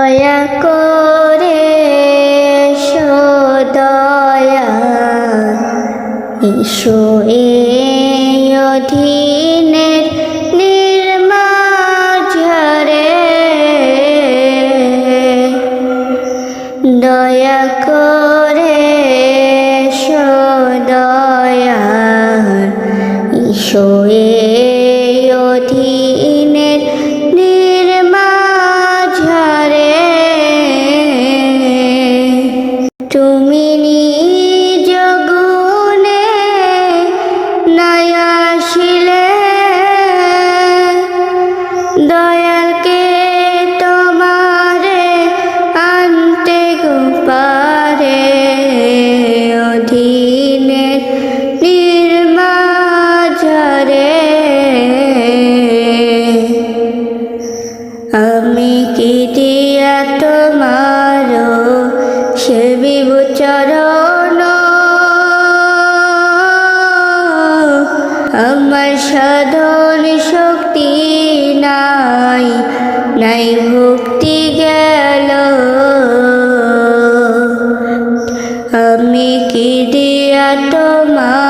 দয়া করে সদয়া ইসো এই অধীনের নির্মাঝরে। দয়া করে সদয়া ইসো এই সে বিবচরণ আমার সাধন শক্তি নাই নাই ভক্তি গেল। আমি কি দিয়া তোমার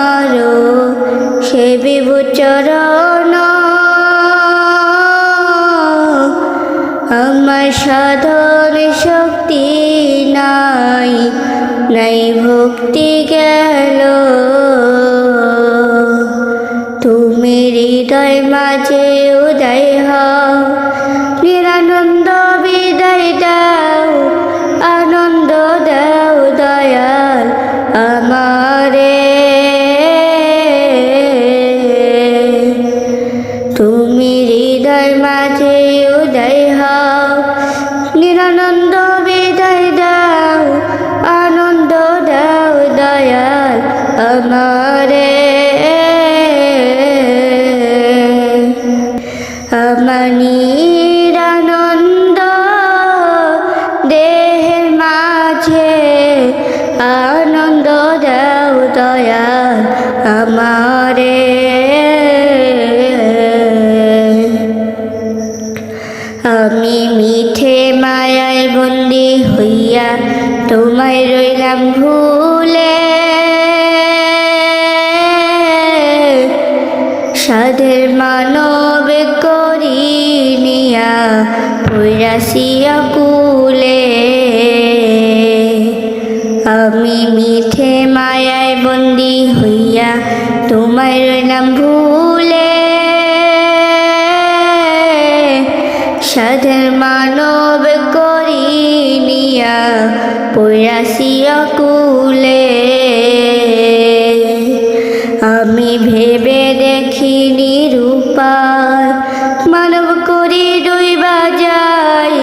নাই ভক্তি গেল। তুমি হৃদয় মাঝে উদয় হও। বিদায় দাও, আনন্দ দাও দয়াল আমারে। তুমি হৃদয় মাঝে উদয় হও। আমারে আমার নিরানন্দ দেহের মাঝে আনন্দ দাও দয়া আমারে। আমি মিঠে মায়ায় বন্দি হইয়া তোমায় রইলাম ভুলে। সাধের মানব করি নিয়া পৈরাসিয়া কুলে। আমি মিঠে মায়ায় বন্দি হইয়া তোমায় রইলাম ভুলে। সাধের মানব করি নিয়া পৈরাসিয়া কুলে। আমি ভেবে দেখি নিরূপায় মানব করি ডুইবা যাই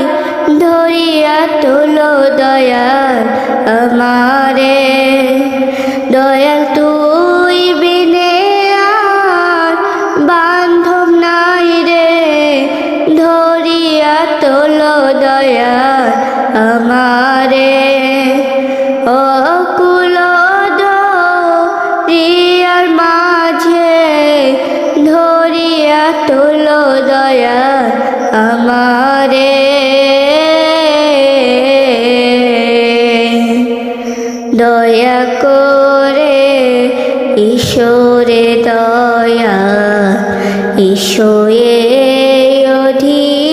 ধরিয়া তোলো দয়াল আমারে। দয়াল তুই বিনে আর বান্ধব নাই রে, ধরিয়া তোলো দয়াল আমারে। দয়া করে ঈশ্বরে দয়া ঈশ্বরে অধীন